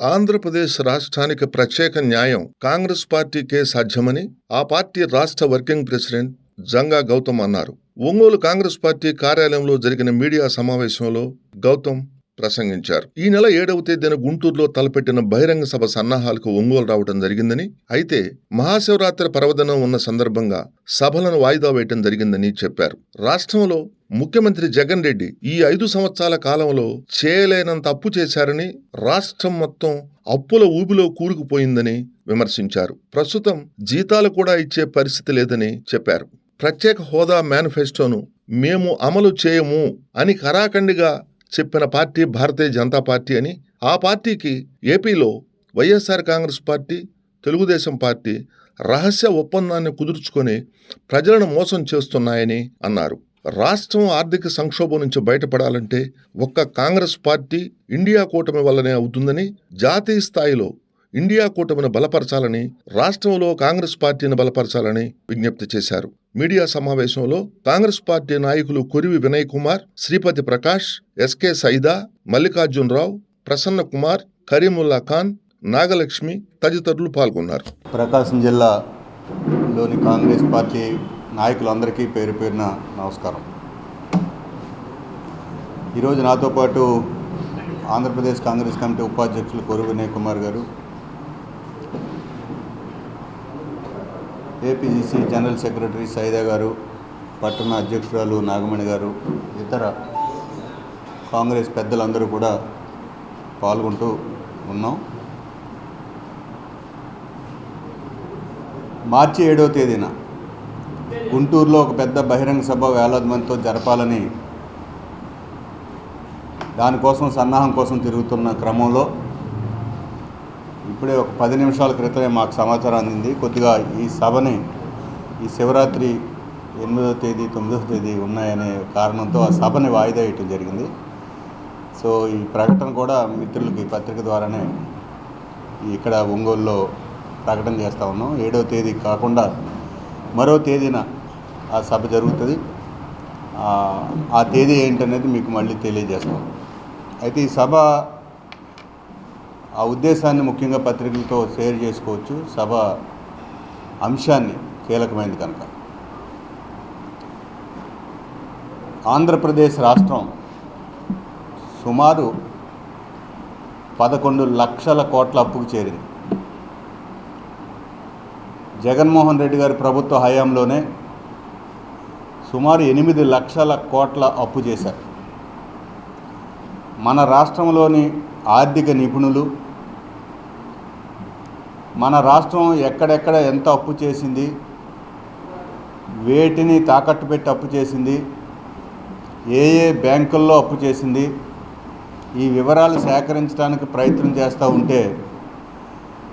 ఆంధ్రప్రదేశ్ రాష్ట్రానికి ప్రత్యేక న్యాయం కాంగ్రెస్ పార్టీకే సాధ్యమని ఆ పార్టీ రాష్ట్ర వర్కింగ్ ప్రెసిడెంట్ జంగా గౌతమ్ అన్నారు. ఒంగోలు కాంగ్రెస్ పార్టీ కార్యాలయంలో జరిగిన మీడియా సమావేశంలో గౌతమ్ ప్రసంగించారు. ఈ నెల ఏడవ తేదీన గుంటూరులో తలపెట్టిన బహిరంగ సభ సన్నాహాలకు ఒంగోలు రావడం జరిగిందని అయితే మహాశివరాత్రి పర్వదినం ఉన్న సందర్భంగా సభలను వాయిదా వేయటం జరిగిందని చెప్పారు. రాష్ట్రంలో ముఖ్యమంత్రి జగన్ రెడ్డి ఈ ఐదు సంవత్సరాల కాలంలో చేయలేనంత అప్పు చేశారని రాష్ట్రం మొత్తం అప్పుల ఊబిలో కూరుకుపోయిందని విమర్శించారు. ప్రస్తుతం జీతాలు కూడా ఇచ్చే పరిస్థితి లేదని చెప్పారు. ప్రత్యేక హోదా మేనిఫెస్టోను మేము అమలు చేయము అని కరాఖండిగా చెప్పిన పార్టీ భారతీయ జనతా పార్టీ అని ఆ పార్టీకి ఏపీలో YSR Congress party Telugu Desam party రహస్య ఒప్పందాన్ని కుదుర్చుకొని ప్రజలను మోసం చేస్తున్నాయని అన్నారు. రాష్ట్రం ఆర్థిక సంక్షోభం నుంచి బయటపడాలంటే ఒక్క కాంగ్రెస్ పార్టీ ఇండియా కూటమి వల్లనే అవుతుందని జాతీయ స్థాయిలో ఇండియా కూటమిని బలపరచాలని రాష్ట్రంలో కాంగ్రెస్ పార్టీని బలపరచాలని విజ్ఞప్తి చేశారు. మీడియా సమావేశంలో కాంగ్రెస్ పార్టీ నాయకులు కొరివి వినయ్ కుమార్ శ్రీపతి ప్రకాష్ ఎస్కే సైదా మల్లికార్జునరావు ప్రసన్న కుమార్ కరీముల్లా ఖాన్ నాగలక్ష్మి తదితరులు పాల్గొన్నారు. ప్రకాశం జిల్లాలోని కాంగ్రెస్ పార్టీ నాయకులందరికీ పేరు పేరున నమస్కారం. ఈరోజు నాతో పాటు ఆంధ్రప్రదేశ్ కాంగ్రెస్ కమిటీ ఉపాధ్యక్షులు కొరు వినయ్ కుమార్ గారు ఏపీజీసీ జనరల్ సెక్రటరీ సైదా గారు పట్టణ అధ్యక్షురాలు నాగమణి గారు ఇతర కాంగ్రెస్ పెద్దలందరూ కూడా పాల్గొంటూ ఉన్నాం. మార్చి ఏడవ తేదీన గుంటూరులో ఒక పెద్ద బహిరంగ సభ వేలాది మందితో జరపాలని దానికోసం సన్నాహం కోసం తిరుగుతున్న క్రమంలో ఇప్పుడే ఒక పది నిమిషాల క్రితమే మాకు సమాచారం అందింది. కొద్దిగా ఈ సభని ఈ శివరాత్రి ఎనిమిదవ తేదీ తొమ్మిదవ తేదీ ఉన్నాయనే కారణంతో ఆ సభని వాయిదా వేయటం జరిగింది. సో ఈ ప్రకటన కూడా మిత్రులకి ఈ పత్రిక ద్వారానే ఇక్కడ ఒంగోలులో ప్రకటన చేస్తూ ఉన్నాం. ఏడవ తేదీ కాకుండా మరో తేదీన ఆ సభ జరుగుతుంది. ఆ తేదీ ఏంటనేది మీకు మళ్ళీ తెలియజేస్తాం. అయితే ఈ సభ ఆ ఉద్దేశాన్ని ముఖ్యంగా పత్రికలతో షేర్ చేసుకోవచ్చు. సభ అంశాన్ని కీలకమైనది కనుక. ఆంధ్రప్రదేశ్ రాష్ట్రం సుమారు పదకొండు లక్షల కోట్ల అప్పుకు చేరింది. జగన్మోహన్ రెడ్డి గారి ప్రభుత్వ హయాంలోనే సుమారు ఎనిమిది లక్షల కోట్ల అప్పు చేశారు. మన రాష్ట్రంలోని ఆర్థిక నిపుణులు మన రాష్ట్రం ఎక్కడెక్కడ ఎంత అప్పు చేసింది వేటిని తాకట్టు పెట్టి అప్పు చేసింది ఏ ఏ బ్యాంకుల్లో అప్పు చేసింది ఈ వివరాలు సేకరించడానికి ప్రయత్నం చేస్తూ ఉంటే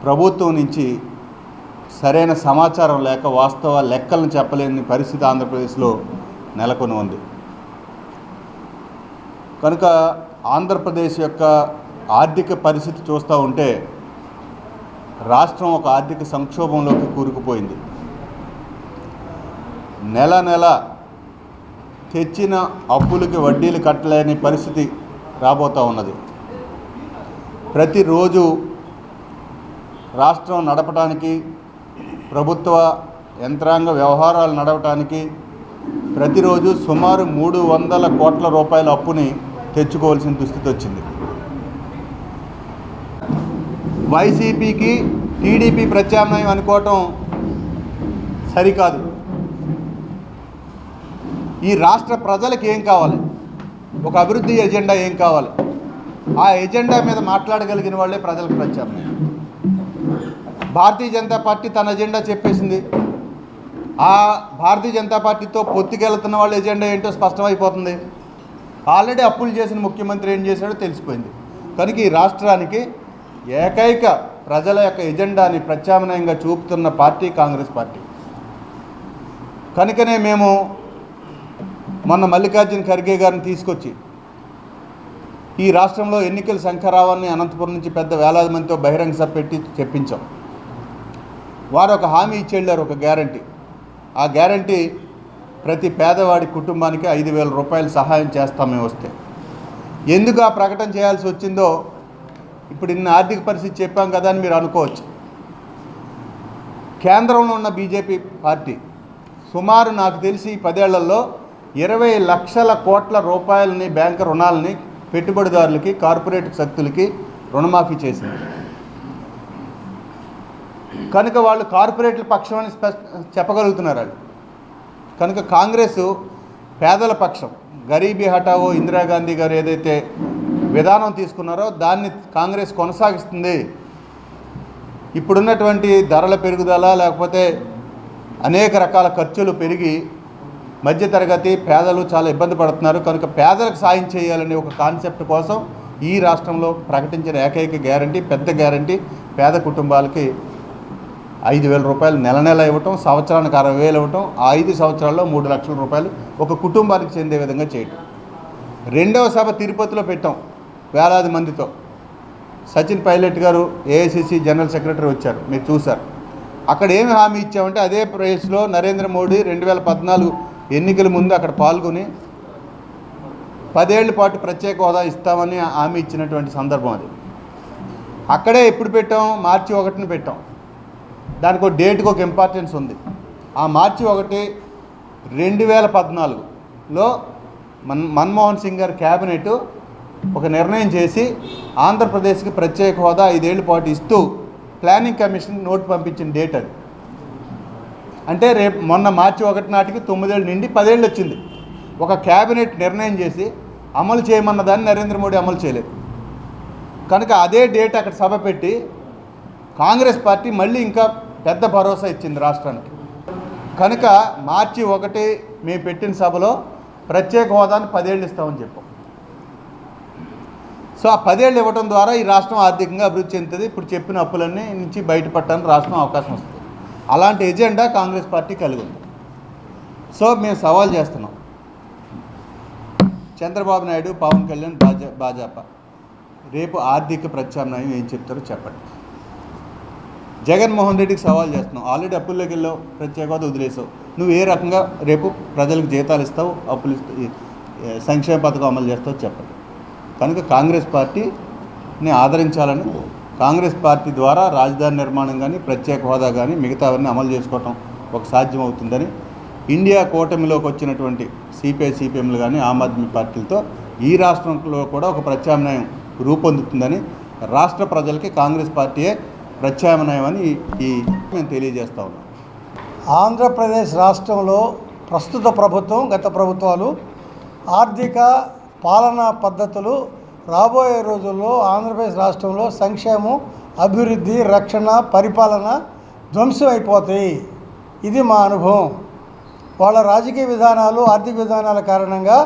ప్రభుత్వం నుంచి సరైన సమాచారం లేక వాస్తవ లెక్కలను చెప్పలేని పరిస్థితి ఆంధ్రప్రదేశ్లో నెలకొని ఉంది కనుక ఆంధ్రప్రదేశ్ యొక్క ఆర్థిక పరిస్థితి చూస్తూ ఉంటే రాష్ట్రం ఒక ఆర్థిక సంక్షోభంలోకి కూరుకుపోయింది. నెల నెల తెచ్చిన అప్పులకి వడ్డీలు కట్టలేని పరిస్థితి రాబోతూ ఉన్నది. ప్రతిరోజు రాష్ట్రం నడపడానికి ప్రభుత్వ యంత్రాంగ వ్యవహారాలు నడవటానికి ప్రతిరోజు సుమారు మూడు వందల కోట్ల రూపాయల అప్పుని తెచ్చుకోవాల్సిన దుస్థితి వచ్చింది. వైసీపీకి టీడీపీ ప్రత్యామ్నాయం అనుకోవటం సరికాదు. ఈ రాష్ట్ర ప్రజలకు ఏం కావాలి? ఒక అభివృద్ధి ఎజెండా ఏం కావాలి? ఆ ఎజెండా మీద మాట్లాడగలిగిన వాళ్ళే ప్రజలకు ప్రత్యామ్నాయం. భారతీయ జనతా పార్టీ తన ఎజెండా చెప్పేసింది. ఆ భారతీయ జనతా పార్టీతో పొత్తుకెళ్తున్న వాళ్ళ ఎజెండా ఏంటో స్పష్టమైపోతుంది. ఆల్రెడీ అప్పులు చేసిన ముఖ్యమంత్రి ఏం చేశాడో తెలిసిపోయింది. కనుక ఈ రాష్ట్రానికి ఏకైక ప్రజల యొక్క ఎజెండాని ప్రత్యామ్నాయంగా చూపుతున్న పార్టీ కాంగ్రెస్ పార్టీ. కనుకనే మేము మొన్న మల్లికార్జున ఖర్గే గారిని తీసుకొచ్చి ఈ రాష్ట్రంలో ఎన్నికల శంఖరావాన్ని అనంతపురం నుంచి పెద్ద వేలాది మందితో బహిరంగ సభ పెట్టి చెప్పించాం. వారు ఒక హామీ ఇచ్చేళ్ళారు ఒక గ్యారంటీ. ఆ గ్యారంటీ ప్రతి పేదవాడి కుటుంబానికి ఐదు వేల రూపాయలు సహాయం చేస్తాం మేము వస్తే. ఎందుకు ఆ ప్రకటన చేయాల్సి వచ్చిందో ఇప్పుడు ఇన్ని ఆర్థిక పరిస్థితి చెప్పాం కదా అని మీరు అనుకోవచ్చు. కేంద్రంలో ఉన్న బీజేపీ పార్టీ సుమారు నాకు తెలిసి ఈ పదేళ్ళలో ఇరవై లక్షల కోట్ల రూపాయలని బ్యాంకు రుణాలని పెట్టుబడిదారులకి కార్పొరేట్ శక్తులకి రుణమాఫీ చేసింది. కనుక వాళ్ళు కార్పొరేట్ల పక్షం అని చెప్పగలుగుతున్నారు వాళ్ళు. కనుక కాంగ్రెస్ పేదల పక్షం. గరీబీ హఠావో ఇందిరాగాంధీ గారు ఏదైతే విధానం తీసుకున్నారో దాన్ని కాంగ్రెస్ కొనసాగిస్తుంది. ఇప్పుడున్నటువంటి ధరల పెరుగుదల లేకపోతే అనేక రకాల ఖర్చులు పెరిగి మధ్యతరగతి పేదలు చాలా ఇబ్బంది పడుతున్నారు. కనుక పేదలకు సాయం చేయాలనే ఒక కాన్సెప్ట్ కోసం ఈ రాష్ట్రంలో ప్రకటించిన ఏకైక గ్యారంటీ పెద్ద గ్యారంటీ పేద కుటుంబాలకి ఐదు వేల రూపాయలు నెల నెల ఇవ్వటం సంవత్సరానికి అరవై వేలు ఇవ్వటం ఆ ఐదు సంవత్సరాల్లో మూడు లక్షల రూపాయలు ఒక కుటుంబానికి చెందే విధంగా చేయటం. రెండవ సభ తిరుపతిలో పెట్టాం. వేలాది మందితో. సచిన్ పైలట్ గారు ఏఐసిసి జనరల్ సెక్రటరీ వచ్చారు. మీరు చూశారు. అక్కడ ఏమి హామీ ఇచ్చామంటే అదే ప్రేస్లో నరేంద్ర మోడీ రెండు వేల పద్నాలుగు ఎన్నికల ముందు అక్కడ పాల్గొని పదేళ్ళ పాటు ప్రత్యేక హోదా ఇస్తామని హామీ ఇచ్చినటువంటి సందర్భం అది. అక్కడే ఎప్పుడు పెట్టాం? మార్చి ఒకటిని పెట్టాం. దానికి ఒక డేట్కి ఒక ఇంపార్టెన్స్ ఉంది. ఆ మార్చి ఒకటి రెండు వేల పద్నాలుగులో మన్ మన్మోహన్ సింగ్ గారి క్యాబినెట్ ఒక నిర్ణయం చేసి ఆంధ్రప్రదేశ్కి ప్రత్యేక హోదా ఐదేళ్ళ పాటు ఇస్తూ ప్లానింగ్ కమిషన్ నోటు పంపించిన డేట్ అది. అంటే రేపు మొన్న మార్చి ఒకటి నాటికి తొమ్మిదేళ్ళు నిండి పదేళ్ళు వచ్చింది. ఒక క్యాబినెట్ నిర్ణయం చేసి అమలు చేయమన్న దాన్ని నరేంద్ర మోడీ అమలు చేయలేదు. కనుక అదే డేట్ అక్కడ సభ పెట్టి కాంగ్రెస్ పార్టీ మళ్ళీ ఇంకా పెద్ద భరోసా ఇచ్చింది రాష్ట్రానికి. కనుక మార్చి ఒకటి మేము పెట్టిన సభలో ప్రత్యేక హోదాను పదేళ్ళు ఇస్తామని చెప్పాం. సో ఆ పదేళ్ళు ఇవ్వడం ద్వారా ఈ రాష్ట్రం ఆర్థికంగా అభివృద్ధి చెందుతుంది. ఇప్పుడు చెప్పిన అప్పులన్నీ నుంచి బయటపడటానికి రాష్ట్రం అవకాశం వస్తుంది. అలాంటి ఎజెండా కాంగ్రెస్ పార్టీ కలిగి ఉంది. సో మేము సవాల్ చేస్తున్నాం. చంద్రబాబు నాయుడు పవన్ కళ్యాణ్ భాజ భాజపా రేపు ఆర్థిక ప్రత్యామ్నాయం ఏం చెప్తారో చెప్పండి. జగన్మోహన్ రెడ్డికి సవాల్ చేస్తున్నావు ఆల్రెడీ అప్పుల్లోకి వెళ్ళావు ప్రత్యేక హోదా వదిలేసావు. నువ్వు ఏ రకంగా రేపు ప్రజలకు జీతాలు ఇస్తావు అప్పులు సంక్షేమ పథకం అమలు చేస్తావు చెప్పండి. కనుక కాంగ్రెస్ పార్టీని ఆదరించాలని కాంగ్రెస్ పార్టీ ద్వారా రాజధాని నిర్మాణం కానీ ప్రత్యేక హోదా కానీ మిగతావన్నీ అమలు చేసుకోవటం ఒక సాధ్యం అవుతుందని ఇండియా కూటమిలోకి వచ్చినటువంటి సిపిఐ సిపిఎంలు కానీ ఆమ్ ఆద్మీ పార్టీలతో ఈ రాష్ట్రంలో కూడా ఒక ప్రత్యామ్నాయం రూపొందుతుందని రాష్ట్ర ప్రజలకి కాంగ్రెస్ పార్టీయే ప్రత్యామ్నాయం అని ఈ- ఈ మేము తెలియజేస్తా ఉన్నాం. ఆంధ్రప్రదేశ్ రాష్ట్రంలో ప్రస్తుత ప్రభుత్వం గత ప్రభుత్వాలు ఆర్థిక పాలనా పద్ధతులు రాబోయే రోజుల్లో ఆంధ్రప్రదేశ్ రాష్ట్రంలో సంక్షేమం అభివృద్ధి రక్షణ పరిపాలన ధ్వంసం అయిపోతాయి. ఇది మా అనుభవం. వాళ్ళ రాజకీయ విధానాలు ఆర్థిక విధానాల కారణంగా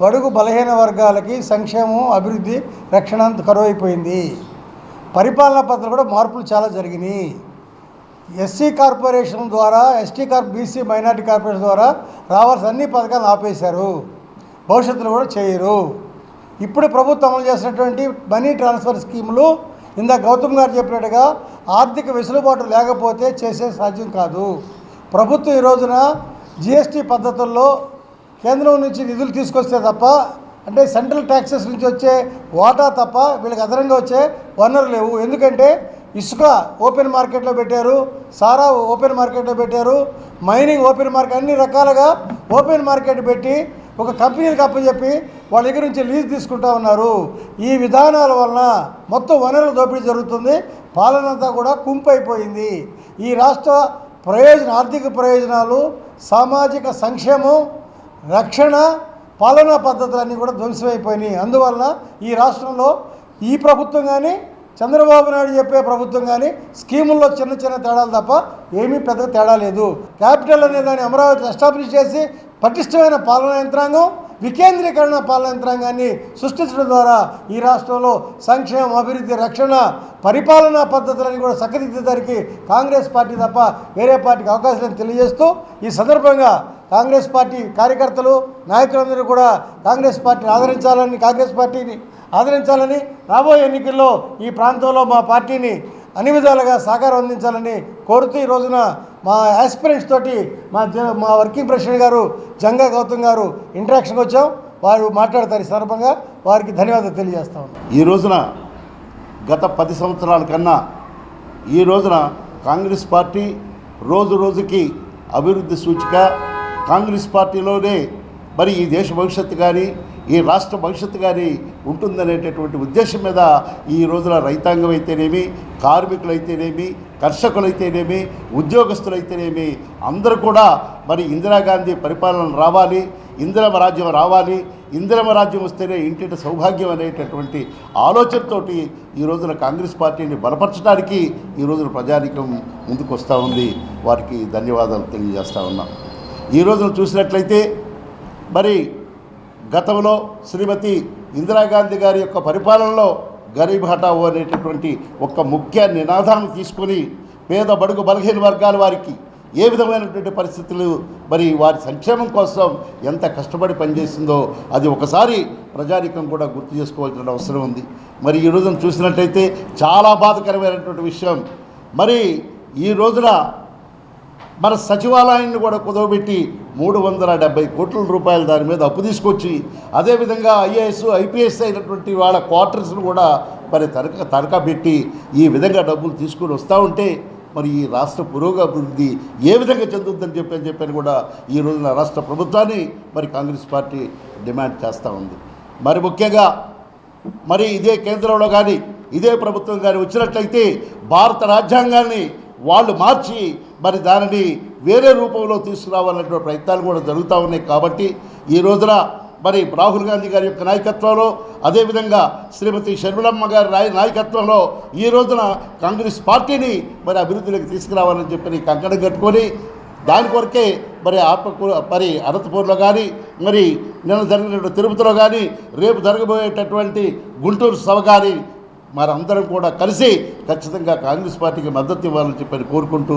బడుగు బలహీన వర్గాలకి సంక్షేమం అభివృద్ధి రక్షణ కరువైపోయింది. కరువు అయిపోయింది పరిపాలనా పద్ధతులు కూడా మార్పులు చాలా జరిగినాయి. ఎస్సీ కార్పొరేషన్ ద్వారా ST car BC minority corporation ద్వారా రావాల్సిన అన్ని పథకాలు ఆపేశారు. భవిష్యత్తులో కూడా చేయరు. ఇప్పుడు ప్రభుత్వం అమలు చేసినటువంటి మనీ ట్రాన్స్ఫర్ స్కీములు ఇందా గౌతమ్ గారు చెప్పినట్టుగా ఆర్థిక వెసులుబాటు లేకపోతే చేసే సాధ్యం కాదు. ప్రభుత్వం ఈ రోజున జిఎస్టీ పద్ధతుల్లో కేంద్రం నుంచి నిధులు తీసుకొస్తే తప్ప అంటే సెంట్రల్ ట్యాక్సెస్ నుంచి వచ్చే వాటా తప్ప వీళ్ళకి అదనంగా వచ్చే వనరు లేవు. ఎందుకంటే ఇసుక ఓపెన్ మార్కెట్లో పెట్టారు సారా ఓపెన్ మార్కెట్లో పెట్టారు మైనింగ్ ఓపెన్ మార్కెట్ అన్ని రకాలుగా ఓపెన్ మార్కెట్ పెట్టి ఒక కంపెనీలకు అప్పచెప్పి వాళ్ళ దగ్గర నుంచి లీజ్ తీసుకుంటా ఉన్నారు. ఈ విధానాల వలన మొత్తం వనరుల దోపిడీ జరుగుతుంది. పాలన అంతా కూడా కుంపైపోయింది. ఈ రాష్ట్ర ప్రయోజన ఆర్థిక ప్రయోజనాలు సామాజిక సంక్షేమం రక్షణ పాలనా పద్ధతులన్నీ కూడా ధ్వంసమైపోయినాయి. అందువలన ఈ రాష్ట్రంలో ఈ ప్రభుత్వం కానీ చంద్రబాబు నాయుడు చెప్పే ప్రభుత్వం కానీ స్కీముల్లో చిన్న చిన్న తేడాలు తప్ప ఏమీ పెద్ద తేడా లేదు. క్యాపిటల్ అనే దాన్ని అమరావతి ఎస్టాబ్లిష్ చేసి పటిష్టమైన పాలనా యంత్రాంగం వికేంద్రీకరణ పాలన యంత్రాంగాన్ని సృష్టించడం ద్వారా ఈ రాష్ట్రంలో సంక్షేమం అభివృద్ధి రక్షణ పరిపాలనా పద్ధతులని కూడా చక్కదిద్దేదానికి కాంగ్రెస్ పార్టీ తప్ప వేరే పార్టీకి అవకాశం తెలియజేస్తూ ఈ సందర్భంగా కాంగ్రెస్ పార్టీ కార్యకర్తలు నాయకులందరూ కూడా కాంగ్రెస్ పార్టీని ఆదరించాలని కాంగ్రెస్ పార్టీని ఆదరించాలని రాబోయే ఎన్నికల్లో ఈ ప్రాంతంలో మా పార్టీని అన్ని విధాలుగా సహకారం అందించాలని కోరుతూ ఈ రోజున మా ఆస్పిరెంట్స్ తోటి మా మా వర్కింగ్ ప్రెసిడెంట్ గారు జంగా గౌతమ్ గారు ఇంటరాక్షన్కి వచ్చాం. వారు మాట్లాడతారు ఈ సందర్భంగా. వారికి ధన్యవాదాలు తెలియజేస్తా ఉన్నాం. ఈ రోజున గత పది సంవత్సరాల కన్నా ఈ రోజున కాంగ్రెస్ పార్టీ రోజు రోజుకి అభివృద్ధి సూచిక. కాంగ్రెస్ పార్టీలోనే మరి ఈ దేశ భవిష్యత్తు కానీ ఈ రాష్ట్ర భవిష్యత్తు కానీ ఉంటుందనేటటువంటి ఉద్దేశం మీద ఈ రోజున రైతాంగం అయితేనేమి కార్మికులైతేనేమి కర్షకులైతేనేమి ఉద్యోగస్తులైతేనేమి అందరూ కూడా మరి ఇందిరాగాంధీ పరిపాలన రావాలి ఇందిరమ రాజ్యం రావాలి ఇందిరమ రాజ్యం వస్తేనే ఇంటింటి సౌభాగ్యం అనేటటువంటి ఆలోచనతోటి ఈ రోజున కాంగ్రెస్ పార్టీని బలపరచడానికి ఈ రోజున ప్రజానికం ముందుకు వస్తూ ఉంది. వారికి ధన్యవాదాలు తెలియజేస్తూ ఉన్నాం. ఈ రోజున చూసినట్లయితే మరి గతంలో శ్రీమతి ఇందిరాగాంధీ గారి యొక్క పరిపాలనలో గరీబ్ హఠావో అనేటటువంటి ఒక ముఖ్య నినాదాన్ని తీసుకొని పేద బడుగు బలహీన వర్గాల వారికి ఏ విధమైనటువంటి పరిస్థితులు మరి వారి సంక్షేమం కోసం ఎంత కష్టపడి పనిచేసిందో అది ఒకసారి ప్రజానీకం కూడా గుర్తు చేసుకోవాల్సిన అవసరం ఉంది. మరి ఈ రోజున చూసినట్లయితే చాలా బాధకరమైనటువంటి విషయం. మరి ఈ రోజున మన సచివాలయాన్ని కూడా కుదవబెట్టి మూడు వందల డెబ్బై కోట్ల రూపాయలు దాని మీద అప్పు తీసుకొచ్చి అదేవిధంగా ఐఏఎస్ ఐపీఎస్ అయినటువంటి వాళ్ళ క్వార్టర్స్ను కూడా మరి తనక తనఖా పెట్టి ఈ విధంగా డబ్బులు తీసుకొని వస్తూ ఉంటే మరి ఈ రాష్ట్ర పురోగభివృద్ధి ఏ విధంగా చెందుతుందని చెప్పి అని చెప్పని కూడా ఈ రోజున రాష్ట్ర ప్రభుత్వాన్ని మరి కాంగ్రెస్ పార్టీ డిమాండ్ చేస్తూ ఉంది. మరి ముఖ్యంగా మరి ఇదే కేంద్రంలో కానీ ఇదే ప్రభుత్వం కానీ వచ్చినట్లయితే భారత రాజ్యాంగాన్ని వాళ్ళు మార్చి మరి దానిని వేరే రూపంలో తీసుకురావాలనేటువంటి ప్రయత్నాలు కూడా జరుగుతూ ఉన్నాయి కాబట్టి ఈ రోజున మరి రాహుల్ గాంధీ గారి యొక్క నాయకత్వంలో అదేవిధంగా శ్రీమతి షర్మిలమ్మ గారి రాయ నాయకత్వంలో ఈ రోజున కాంగ్రెస్ పార్టీని మరి అభివృద్ధిలోకి తీసుకురావాలని చెప్పి కంకణం కట్టుకొని దాని కొరకే మరి ఆత్మకూ మరి అనంతపూర్లో కానీ మరి నిన్న జరిగినటువంటి తిరుపతిలో కానీ రేపు జరగబోయేటటువంటి గుంటూరు సభ కానీ మరందరం కూడా కలిసి ఖచ్చితంగా కాంగ్రెస్ పార్టీకి మద్దతు ఇవ్వాలని చెప్పని కోరుకుంటూ